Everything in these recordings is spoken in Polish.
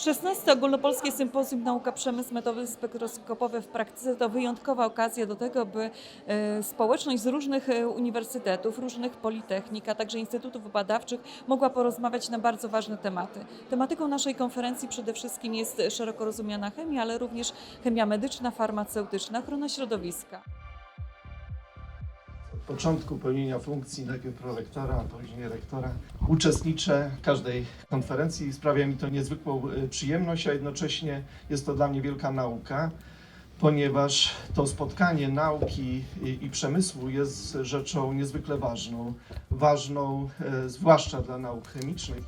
16 Ogólnopolskie Sympozjum Nauka Przemysł Metody Spektroskopowe w praktyce to wyjątkowa okazja do tego, by e, społeczność z różnych e, uniwersytetów, różnych politechnik, a także instytutów badawczych mogła porozmawiać na bardzo ważne tematy. Tematyką naszej konferencji przede wszystkim jest szeroko rozumiana chemia, ale również chemia medyczna, farmaceutyczna, ochrona środowiska. Początku pełnienia funkcji najpierw prorektora, a później rektora uczestniczę w każdej konferencji i sprawia mi to niezwykłą y, przyjemność, a jednocześnie jest to dla mnie wielka nauka, ponieważ to spotkanie nauki i, i przemysłu jest rzeczą niezwykle ważną, ważną e, zwłaszcza dla nauk chemicznych.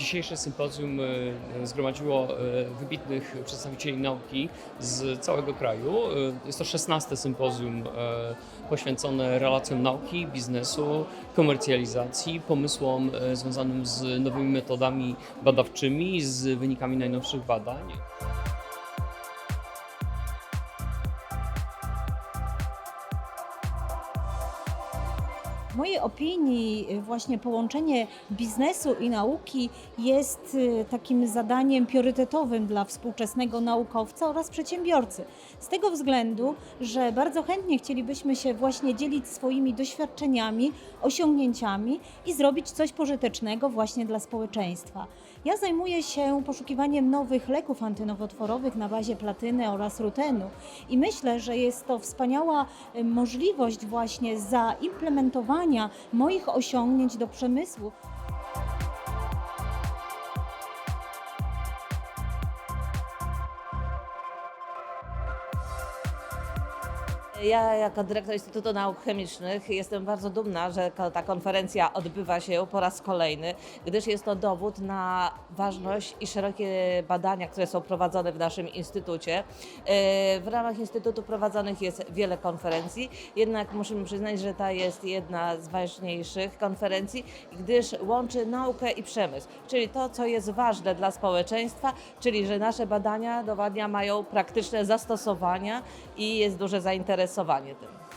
Dzisiejsze sympozjum e, zgromadziło e, wybitnych przedstawicieli nauki z całego kraju. E, Jest to 16 sympozjum e, poświęcone relacjom nauki, biznesu, komercjalizacji, pomysłom e, związanym z nowymi metodami badawczymi, z wynikami najnowszych badań. W mojej opinii y, właśnie połączenie biznesu i nauki jest y, takim zadaniem priorytetowym dla współczesnego naukowca oraz przedsiębiorcy. Z tego względu, że bardzo chętnie chcielibyśmy się właśnie dzielić swoimi doświadczeniami, osiągnięciami i zrobić coś pożytecznego właśnie dla społeczeństwa. Ja zajmuję się poszukiwaniem nowych leków antynowotworowych na bazie platyny oraz rutenu i myślę, że jest to wspaniała y, możliwość właśnie zaimplementowania moich osiągnięć do przemysłu. Ja jako dyrektor Instytutu Nauk Chemicznych jestem bardzo dumna, że ta konferencja odbywa się po raz kolejny, gdyż jest to dowód na ważność i szerokie badania, które są prowadzone w naszym instytucie. E, W ramach instytutu prowadzonych jest wiele konferencji, jednak musimy przyznać, że ta jest jedna z ważniejszych konferencji, gdyż łączy naukę i przemysł, czyli to, co jest ważne dla społeczeństwa, czyli że nasze badania, badania mają praktyczne zastosowania i jest duże zainteresowanie tym.